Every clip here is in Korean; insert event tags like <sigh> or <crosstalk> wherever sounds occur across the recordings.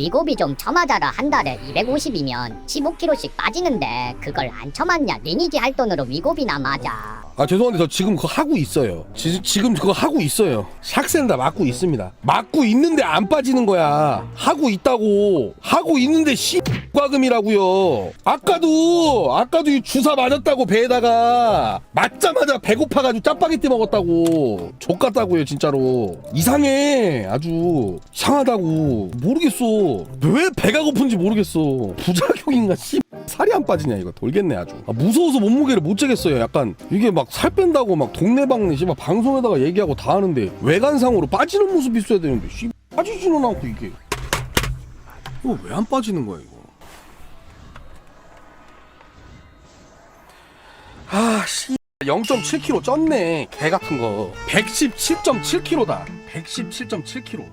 위고비 좀 쳐맞아라 한 달에 250이면 15kg씩 빠지는데 그걸 안 쳐맞냐 리니지 할 돈으로 위고비나 맞아 아 죄송한데 저 지금 그거 하고 있어요. 지, 지금 그거 하고 있어요. 샥센 다 맞고 있습니다. 맞고 있는데 안 빠지는 거야. 하고 있다고. 하고 있는데 씨 과금이라고요. 아까도 아까도 이 주사 맞았다고 배에다가 맞자마자 배고파가지고 짜파게티 먹었다고. 족같다고요 진짜로. 이상해 아주 이상하다고. 모르겠어. 왜 배가 고픈지 모르겠어. 부작용인가 씨. 살이 안 빠지냐 이거 돌겠네 아주 아, 무서워서 몸무게를 못 재겠어요 약간 이게 막 살 뺀다고 막 동네방네 씨발 방송에다가 얘기하고 다 하는데 외관상으로 빠지는 모습이 있어야 되는데 씨 빠지지는 않고 이게 이거 왜 안 빠지는 거야 이거 아 씨. 0.7kg 쪘네. 개 같은 거. 117.7kg다. 117.7kg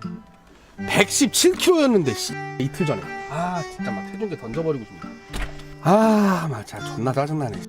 117kg였는데 씨. 이틀 전에. 아 진짜 막 체중계 던져버리고 싶네. 아 맞아 존나 짜증나네.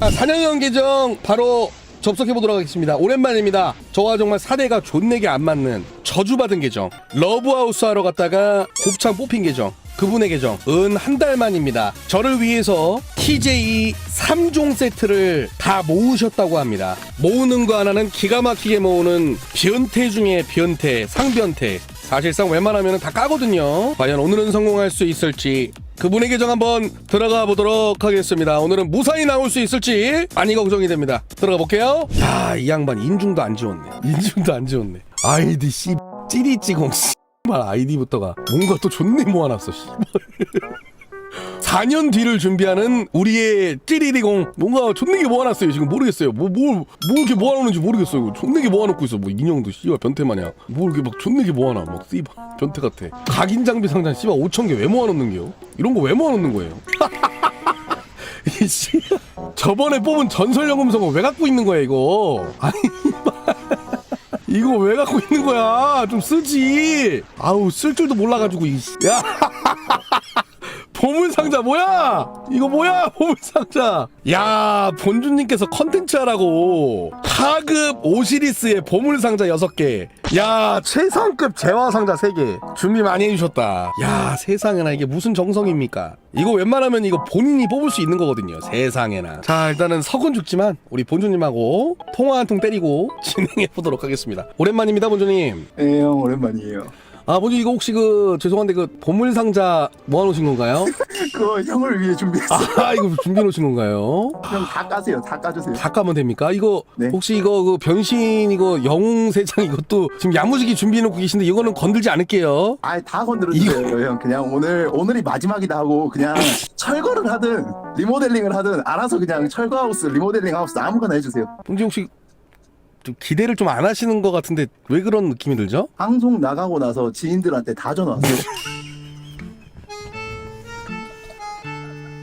아, 사냥형 계정 바로 접속해보도록 하겠습니다. 오랜만입니다. 저와 정말 사대가 존내게 안 맞는 저주받은 계정. 러브하우스 하러 갔다가 곱창 뽑힌 계정 그분의 계정 은 한 달 만입니다 저를 위해서 TJ 3종 세트를 다 모으셨다고 합니다 모으는 거 하나는 기가 막히게 모으는 변태 중에 변태 상변태 사실상 웬만하면 다 까거든요 과연 오늘은 성공할 수 있을지 그분의 계정 한번 들어가 보도록 하겠습니다. 오늘은 무사히 나올 수 있을지 많이 걱정이 됩니다. 들어가 볼게요. 야, 이 양반 인중도 안 지웠네. 인중도 안 지웠네. 아이디 씨 찌리찌공 씨 발 아이디부터가 뭔가 또 존내 모아놨어. 씨. <laughs> 4년 뒤를 준비하는 우리의 찌리리공 뭔가 존내게 모아놨어요. 지금 모르겠어요. 뭐뭘 뭐 이렇게 모아놓는지 모르겠어요. 이거 존내게 모아놓고 있어. 뭐 인형도 씨발 변태 마냥. 뭘 이렇게 막 존내게 모아놔 막 씨발 변태 같아. 각인 장비 상자 씨발 5천 개 왜 모아놓는 게요? 이런 거 왜 모아놓는 거예요? <laughs> 이씨. 저번에 뽑은 전설연금성은 왜 갖고 있는 거야 이거? 아니 이거 왜 갖고 있는 거야? 좀 쓰지. 아우 쓸 줄도 몰라가지고 이 야 <laughs> 보물 상자 뭐야? 이거 뭐야? 보물 상자. 야, 본주님께서 컨텐츠 하라고 하급 오시리스의 보물 상자 6개. 야, 최상급 재화 상자 3개. 준비 많이 해 주셨다. 야, 세상에나 이게 무슨 정성입니까? 이거 웬만하면 이거 본인이 뽑을 수 있는 거거든요. 세상에나. 자, 일단은 석은 죽지만 우리 본주님하고 통화 한 통 때리고 <laughs> 진행해 보도록 하겠습니다. 오랜만입니다, 본주님. 네, 형 오랜만이에요. 아, 본주 이거 혹시 그 죄송한데 그 보물 상자 모아놓으신 건가요? <laughs> 그거 형을 위해 준비했어. 아 이거 준비해 놓으신 건가요? 형 다 까세요. 다 까주세요. 다 까면 됩니까? 이거 네. 혹시 이거 그 변신 이거 영웅 세장 이것도 지금 야무지게 준비해 놓고 계신데 이거는 건들지 않을게요. 아예 다 건드려 주세요, 형. 그냥 오늘 오늘이 마지막이다 하고 그냥 철거를 하든 리모델링을 하든 알아서 그냥 철거 하우스, 리모델링 하우스 아무거나 해주세요. 봉지 혹시 좀 기대를 좀 안 하시는 것 같은데 왜 그런 느낌이 들죠? 방송 나가고 나서 지인들한테 다 전화 왔어요. <laughs>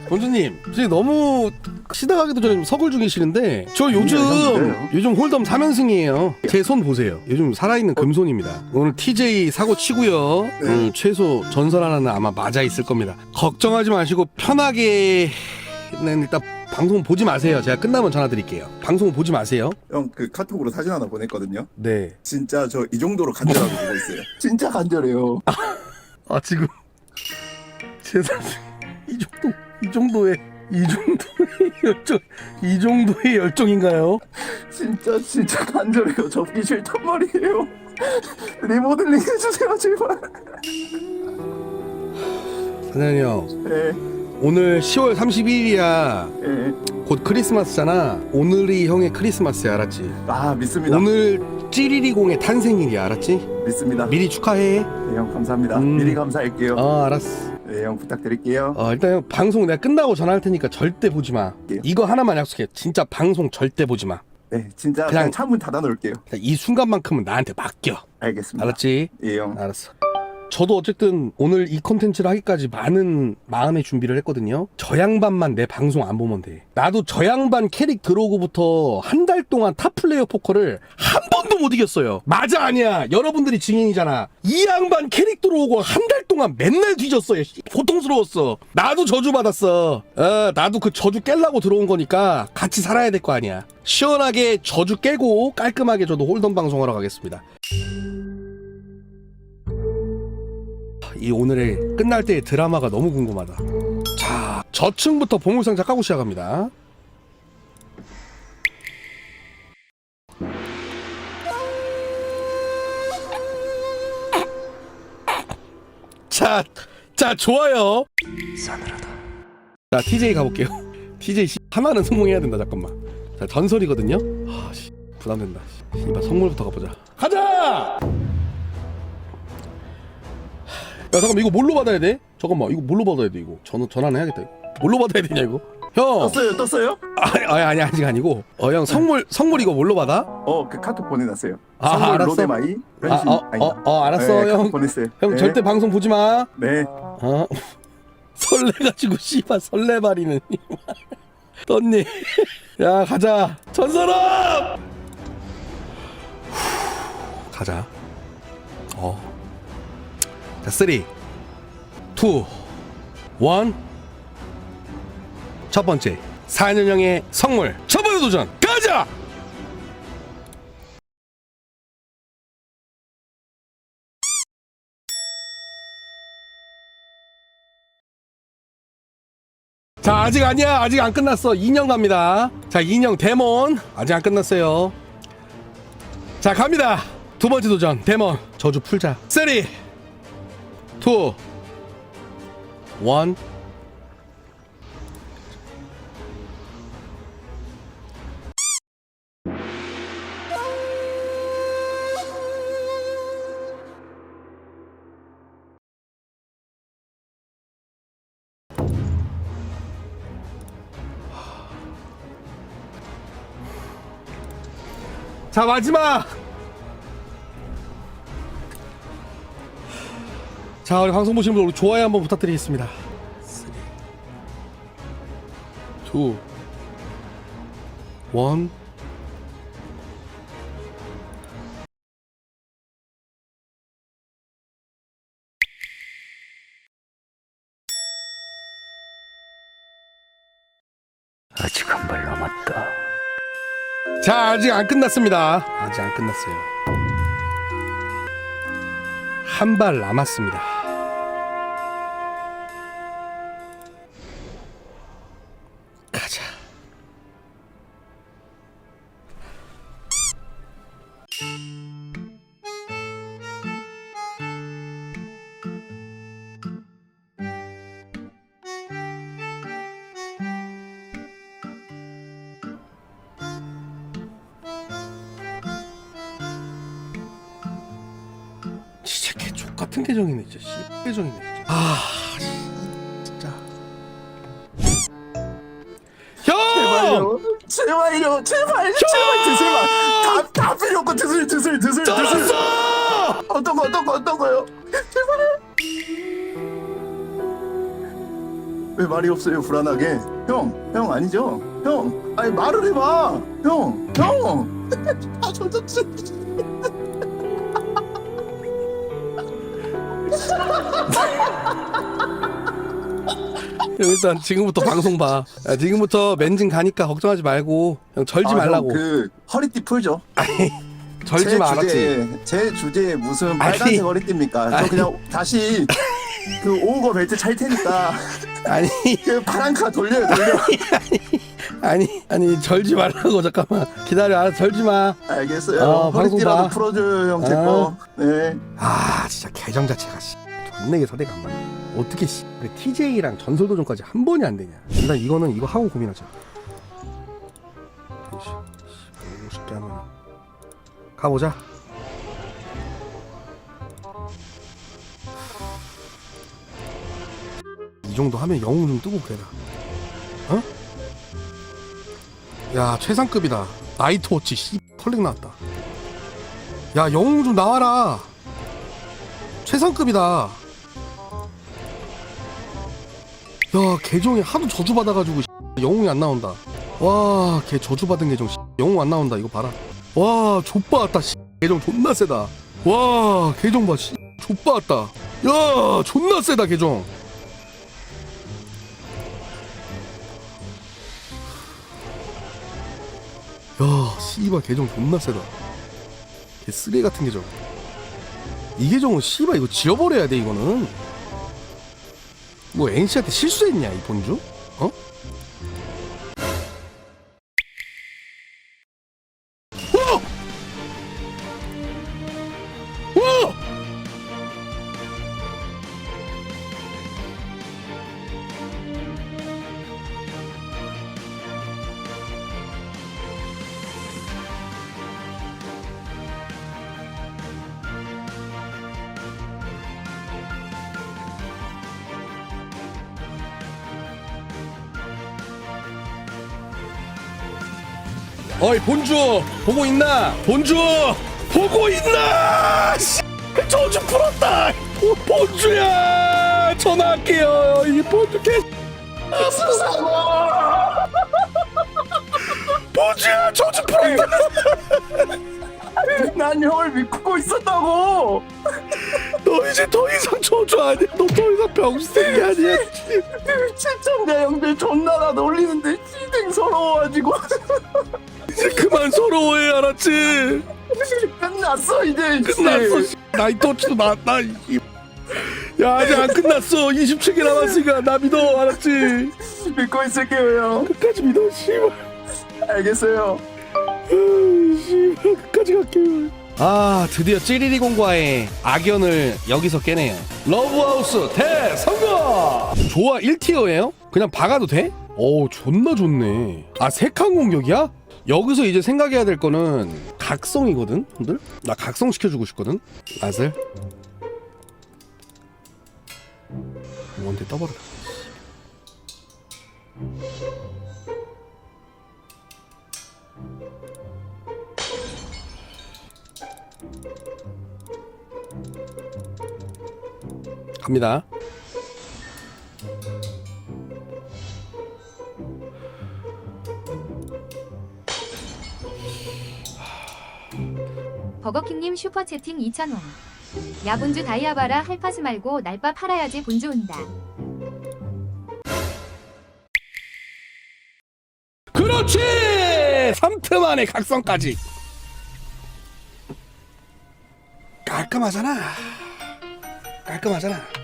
본주님, 지금 너무 시작하기도 전에 좀 서글 중이시는데 저 요즘 아니요, 형, 요즘 홀덤 3연승이에요. 제 손 보세요. 요즘 살아있는 금손입니다. 오늘 TJ 사고 치고요. 네. 음, 최소 전설 하나는 아마 맞아 있을 겁니다. 걱정하지 마시고 편하게 는 일단 방송 보지 마세요. 제가 끝나면 전화 드릴게요. 방송 보지 마세요. 형 그 카톡으로 사진 하나 보냈거든요. 네. 진짜 저 이 정도로 간절하게 보고 있어요. <laughs> 진짜 간절해요. 아 지금 세상에 이 정도 이 정도의 이 정도의 <laughs> 열정 이 정도의 열정인가요? 진짜 진짜 간절해요. 접기 싫단 말이에요. 리모델링 해주세요, 제발. 사장님 형 예, 오늘 10월 31일이야 예. 곧 크리스마스잖아 오늘이 형의 크리스마스야 알았지? 아 믿습니다. 오늘 찌리리공의 탄생일이야 알았지? 믿습니다. 미리 축하해 네, 형 감사합니다. 음. 미리 감사할게요. 어 알았어 네, 형 부탁드릴게요. 어 일단 형 방송 내가 끝나고 전화할 테니까 절대 보지 마 예. 이거 하나만 약속해 진짜 방송 절대 보지 마 네, 진짜 그냥- 그냥 창문 닫아 놓을게요. 이 순간만큼은 나한테 맡겨 알겠습니다. 알았지? 예, 형. 알았어. 저도 어쨌든 오늘 이 컨텐츠를 하기까지 많은 마음의 준비를 했거든요. 저 양반만 내 방송 안 보면 돼. 나도 저 양반 캐릭 들어오고부터 한 달 동안 탑플레이어 포커를 한 번도 못 이겼어요. 맞아 아니야. 여러분들이 증인이잖아. 이 양반 캐릭 들어오고 한 달 동안 맨날 뒤졌어요. 씨, 고통스러웠어. 나도 저주 받았어. 어, 나도 그 저주 깰라고 들어온 거니까 같이 살아야 될 거 아니야. 시원하게 저주 깨고 깔끔하게 저도 홀덤 방송하러 가겠습니다. 이 오늘의 끝날 때의 드라마가 너무 궁금하다. 자, 저층부터 보물상자 까고 시작합니다. 자, 자, 좋아요. 자, TJ 가볼게요. TJ 씨, 하나는 성공해야 된다. 잠깐만. 자, 전설이거든요. 아, 씨, 부담된다. 씨, 이봐 선물부터 가보자. 가자. 잠깐만 이거 뭘로 받아야 돼? 잠깐만 이거 뭘로 받아야 돼 이거? 전 전화는 해야겠다 이거. 뭘로 받아야 되냐 이거? 형. 떴어요 떴어요? 아니, 아니 아니 아직 아니고. 어 형 선물 선물 이거 뭘로 받아? 어 그 카톡 보내놨어요 아, 선물 알았어. 로데마이 아, 어, 아니다. 어, 어, 알았어, 네, 형. 카톡 보냈어요 형 네. 절대 방송 보지 마. 네 어? <laughs> 설레가지고 씨발 설레발이는 <laughs> 떴니? <laughs> 야 가자 전설아! <sighs> 가자. 어. 자 쓰리, 투, 원. 첫 번째 4년형의 성물 첫 번째 도전 가자! 자 아직 아니야. 아직 안 끝났어. 인형 갑니다. 자 인형 데몬. 아직 안 끝났어요. 자 갑니다. 두 번째 도전 데몬. 저주 풀자. 3 2 1자 마지막 자 우리 방송 보시는 분들 좋아요 한번 부탁드리겠습니다. 3 2 1 아직 한 발 남았다. 자 아직 안 끝났습니다. 아직 안 끝났어요. 한 발 남았습니다 같은 계정이네 진짜. 씨 계정이네 진짜. 아 씨, 진짜. 형! 제발요. 제발요. 제발. 제발 드슬만 다다 필요 없고 드슬 드슬 드슬 드슬 쩔었어 어떤 거 어떤 거 어떤 거요? 제발요. 왜 말이 없어요 불안하게? 형형 아니죠? 형 아니 말을 해봐. 형형아 <laughs> 저저 일단 지금부터 방송 봐. 야, 지금부터 맨진 가니까 걱정하지 말고 형 절지 말라고. 그 허리띠 풀죠. 절지 제마 알았지. 주제에, 제 주제에 무슨 아니. 빨간색 허리띠입니까? 아니. 저 그냥 다시 그 오버 벨트 찰 테니까. 아니. 그 파란 카 돌려요 돌려. 아니 아니 절지 말라고 잠깐만. 기다려 알아 절지 마. 알겠어요. 어, 방송 허리띠라도 봐. 풀어줘요 형 제 어. 거. 네. 아 진짜 계정 자체가 씨 존내게 서대가 안 맞네 어떻게 씨 TJ랑 전설도전까지 한 번이 안 되냐. 일단 이거는 이거 하고 고민하자. 잠시 씨, 50개 하면 가보자. 이 정도 하면 영웅 좀 뜨고 그래라 어? 야 최상급이다. 나이트워치 씨 컬렉 나왔다. 야 영웅 좀 나와라. 최상급이다. 야 계정이 하도 저주 받아가지고 영웅이 안 나온다. 와, 걔 저주 받은 계정 영웅 안 나온다. 이거 봐라. 와, 좆바 왔다. 계정 존나 세다. 와, 계정 봐. 좆바 왔다. 야, 존나 세다 계정. 야, 씨발 계정 존나 세다. 개 쓰레기 같은 계정. 이 계정은 씨발 이거 지워버려야 돼 이거는 뭐 NC한테 실수했냐 이 본주? 어? 어이 본주 보고 있나? 본주 보고 있나? 씨, 저주 풀었다. 보- 본주야 전화할게요. 이 본주 개. 본주야 저주 풀었다. <laughs> 난 형을 믿고 있었다고. 너 이제 더 이상 저주 아니야. 너 더 이상 병신이 아니야. 시청자 형들 존나 나 놀리는데 시댕 서러워가지고 이제 그만 서러워해 알았지? <laughs> 끝났어 이제. 끝났어. 씨. 나이 터치도 나나 이. 야 아직 안 끝났어. 27개 남았으니까 나 믿어 알았지? 믿고 있을게요 형. 끝까지 믿어 씨발. 알겠어요. 씨발 끝까지 갈게요. 아 드디어 찌리리 공과의 악연을 여기서 깨네요. 러브하우스 대성공. 좋아 1티어예요? 그냥 박아도 돼? 오 존나 좋네. 아 색한 공격이야? 여기서 이제 생각해야 될 거는 각성이거든, 형들. 나 각성 시켜주고 싶거든. 아슬. 원대 떠버려. 갑니다. 버거킹님 슈퍼채팅 2,000원. 야 본주 다이아바라 할파스 말고 날바 팔아야지 본주 온다. 그렇지! 3트 만에 각성까지. 깔끔하잖아. 깔끔하잖아.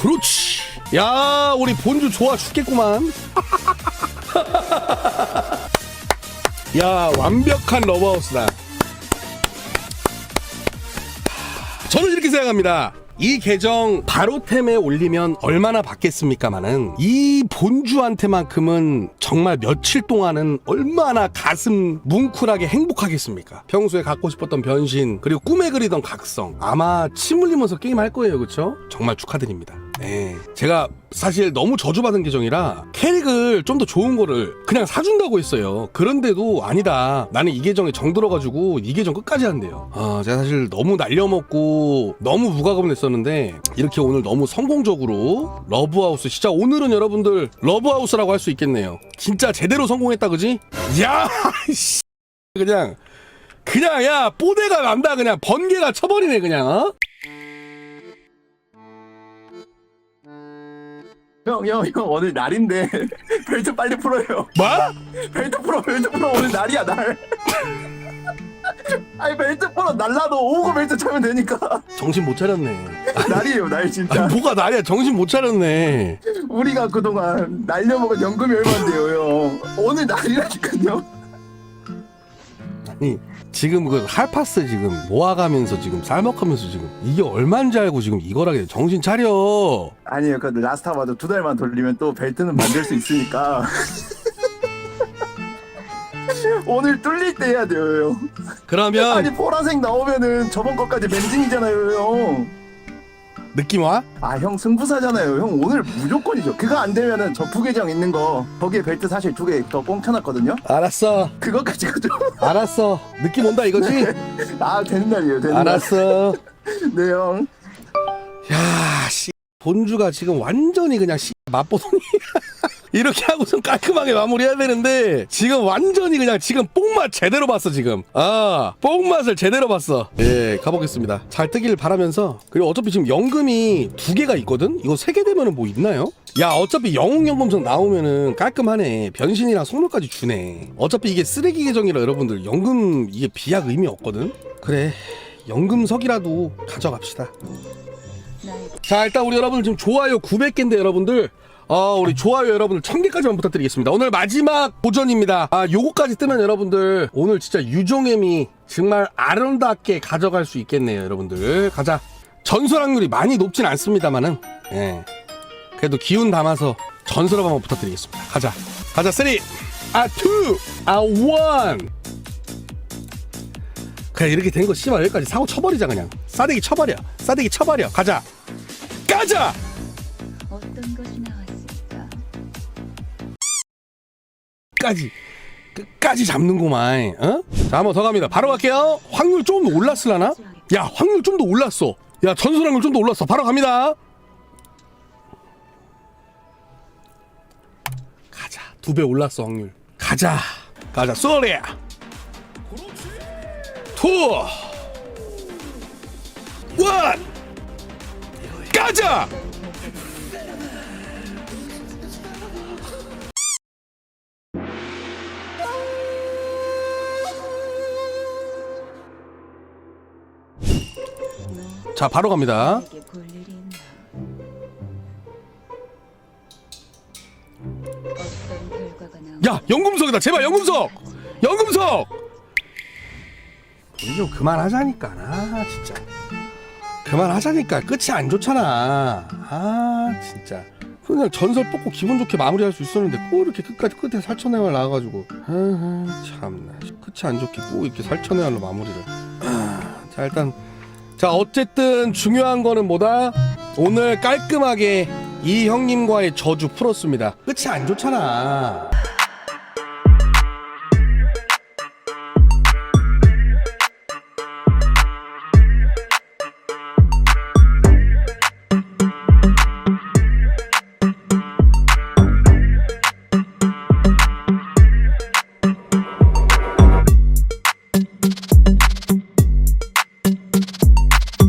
그렇지. 야, 우리 본주 좋아 죽겠구만. <laughs> 야, 완벽한 러브하우스다. 저는 이렇게 생각합니다. 이 계정 바로 템에 올리면 얼마나 받겠습니까마는 이 본주한테만큼은 정말 며칠 동안은 얼마나 가슴 뭉클하게 행복하겠습니까? 평소에 갖고 싶었던 변신 그리고 꿈에 그리던 각성 아마 침 흘리면서 게임 할 거예요, 그렇죠? 정말 축하드립니다. 네, 제가 사실 너무 저주받은 계정이라 캐릭을 좀 더 좋은 거를 그냥 사준다고 했어요. 그런데도 아니다. 나는 이 계정에 정 들어가지고 이 계정 끝까지 한대요. 아, 제가 사실 너무 날려먹고 너무 무과금 냈었는데 이렇게 오늘 너무 성공적으로 러브하우스 진짜 오늘은 여러분들 러브하우스라고 할 수 있겠네요. 진짜 제대로 성공했다, 그지? 야, <laughs> 씨. 그냥 그냥 야 뽀대가 난다 그냥 번개가 쳐버리네 그냥 어? 형, 형, 형 오늘 날인데 <laughs> 벨트 빨리 풀어요. 뭐? <laughs> 벨트 풀어, 벨트 풀어 오늘 날이야 날. <laughs> 아니 벨트 풀어 날라도 오고 벨트 차면 되니까 정신 못 차렸네. 날이에요 날 진짜. 아니, 뭐가 날이야 정신 못 차렸네. 우리가 그동안 날려먹은 연금이 얼마인데요 형. 오늘 날이라니까요. 아니 지금 그 할파스 지금 모아가면서 지금 쌀먹하면서 지금 이게 얼마인지 알고 지금 이거라게 정신 차려. 아니에요 그 라스타마도 두 달만 돌리면 또 벨트는 만들 수 있으니까. <laughs> 오늘 뚫릴 때 해야 돼요 형. 그러면 아니 보라색 나오면은 저번 것까지 멘징이잖아요 형. 느낌 와? 아 형 승부사잖아요 형 오늘 무조건이죠 그거 안 되면은 저 부 계정 있는 거 거기에 벨트 사실 두 개더 꽁쳐놨거든요 알았어. 그것까지 가죠 <laughs> 알았어. 느낌 온다 이거지? 아 되는 날이에요 되는 알았어. <laughs> 날네형 야, 씨. 본주가 지금 완전히 그냥 씨 맛보더니 이렇게 하고선 깔끔하게 마무리해야 되는데 지금 완전히 그냥 지금 뽕맛 제대로 봤어 지금. 아 뽕맛을 제대로 봤어. 예 가보겠습니다. 잘 뜨길 바라면서. 그리고 어차피 지금 연금이 두 개가 있거든? 이거 세 개 되면은 뭐 있나요? 야 어차피 영웅연금성 나오면은 깔끔하네. 변신이랑 속물까지 주네. 어차피 이게 쓰레기 계정이라 여러분들 연금 이게 비약 의미 없거든? 그래 연금석이라도 가져갑시다. 자 일단 우리 여러분들 지금 좋아요 900개인데 여러분들 어 우리 좋아요 여러분들 1000개까지만 부탁드리겠습니다. 오늘 마지막 도전입니다. 아 요거까지 뜨면 여러분들 오늘 진짜 유종엠이 정말 아름답게 가져갈 수 있겠네요 여러분들. 가자. 전설 확률이 많이 높진 않습니다만은 예. 그래도 기운 담아서 전설업 한번 부탁드리겠습니다. 가자. 가자 3 아, 2, 아, 1. 그냥 이렇게 된 거 씨발 여기까지 사고 쳐버리자 그냥. 싸대기 쳐버려. 싸대기 쳐버려. 가자. 가자 끝까지 끝까지 잡는구만 어? 자 한번 더 갑니다. 바로 갈게요. 확률 좀 더 올랐을라나? 야 확률 좀 더 올랐어. 야 전설 확률 좀 더 올랐어. 바로 갑니다. 가자. 두 배 올랐어 확률. 가자. 가자. 쏘리야 투! 원! 가자! 자 바로 갑니다. 내게 볼 일이 있나? 어떤 결과가 나? 야 연금석이다. 제발 연금석! 연금석! 우리 좀 그만하자니까 아 진짜. 그만하자니까 끝이 안 좋잖아. 아 진짜. 그냥 전설 뽑고 기분 좋게 마무리할 수 있었는데 꼭 이렇게 끝까지 끝에 살처내활 나와가지고. 아하, 참나. 끝이 안 좋게 꼭 이렇게 살처내활로 마무리를. 아, 자 일단 자 어쨌든 중요한 거는 뭐다? 오늘 깔끔하게 이 형님과의 저주 풀었습니다. 끝이 안 좋잖아